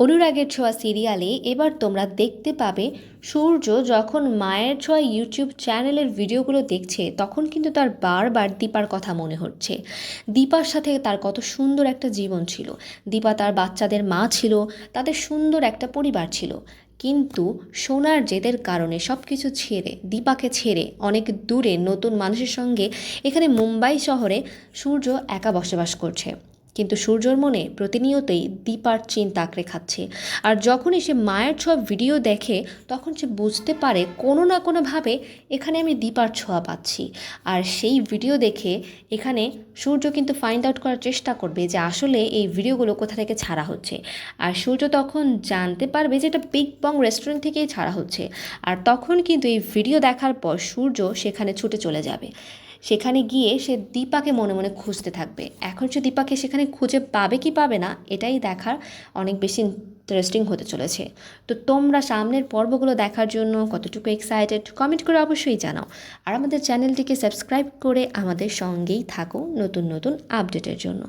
অনুরাগের ছোঁয়া সিরিয়ালে এবার তোমরা দেখতে পাবে সূর্য যখন মায়ের ছোঁয়া ইউটিউব চ্যানেলের ভিডিওগুলো দেখছে, তখন কিন্তু তার বারবার দীপার কথা মনে হচ্ছে। দীপার সাথে তার কত সুন্দর একটা জীবন ছিল। দীপা তার বাচ্চাদের মা ছিল, তাদের সুন্দর একটা পরিবার ছিল। কিন্তু সোনার জেদের কারণে সব কিছু ছেড়ে, দীপাকে ছেড়ে অনেক দূরে নতুন মানুষের সঙ্গে এখানে মুম্বাই শহরে সূর্য একা বসবাস করছে। কিন্তু সূর্যর মনে প্রতিনিয়তই দীপার চিন্তা আঁকড়ে খাচ্ছে। আর যখনই সে মায়ের ছোঁয়া ভিডিও দেখে, তখন সে বুঝতে পারে কোনো না কোনোভাবে এখানে আমি দীপার ছোঁয়া পাচ্ছি। আর সেই ভিডিও দেখে এখানে সূর্য কিন্তু ফাইন্ড আউট করার চেষ্টা করবে যে আসলে এই ভিডিওগুলো কোথা থেকে ছাড়া হচ্ছে। আর সূর্য তখন জানতে পারবে যে এটা বিগ বং রেস্টুরেন্ট থেকেই ছাড়া হচ্ছে। আর তখন কিন্তু এই ভিডিও দেখার পর সূর্য সেখানে ছুটে চলে যাবে। সেখানে গিয়ে সে দীপাকে মনে মনে খুঁজতে থাকবে। এখন সে দীপাকে সেখানে খুঁজে পাবে কি পাবে না, এটাই দেখার অনেক বেশি ইন্টারেস্টিং হতে চলেছে। তো তোমরা সামনের পর্বগুলো দেখার জন্য কতটুকু এক্সাইটেড কমেন্ট করে অবশ্যই জানাও। আর আমাদের চ্যানেলটিকে সাবস্ক্রাইব করে আমাদের সঙ্গেই থাকো নতুন নতুন আপডেটের জন্য।